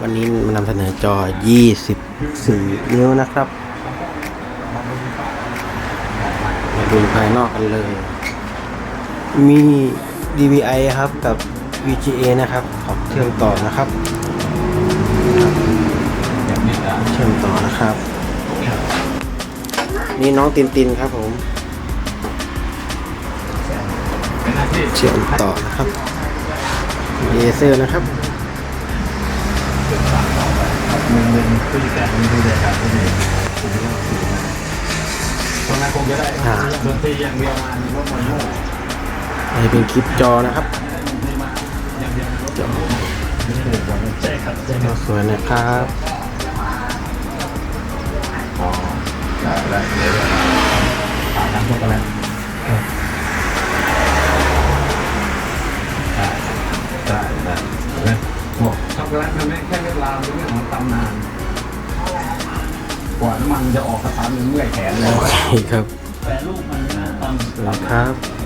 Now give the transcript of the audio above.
วันนี้มานำเสนอจอ 24 นิ้วนะครับ มาดูภายนอกกันเลย มี DVI ครับกับ VGA นะครับออกเชื่อมต่อนะครับ เชื่อมต่อนะครับ นี่น้องตินตินครับผม เชื่อมต่อนะครับเลเซอร์นะครับ มึงเป็นผู้จัดการมึงดูแลการผู้นี้ตอนนั้นคงจะได้ดนตรีอย่างเดียวมาในรถมันโม่นี่เป็นคลิปจอนะครับจอใช่ครับสวยนะครับอ๋อได้ได้เดี๋ยวถามน้ำช็อกโกแลต แลตมันไม่แค่เรื่องราวเป็นเรื่องของตำนาน กว่าน้ำมันจะออกสตาร์ทมันเมื่อยแขนเลยโอเคครับแต่ลูกมันนะตอนสวัสดีครับ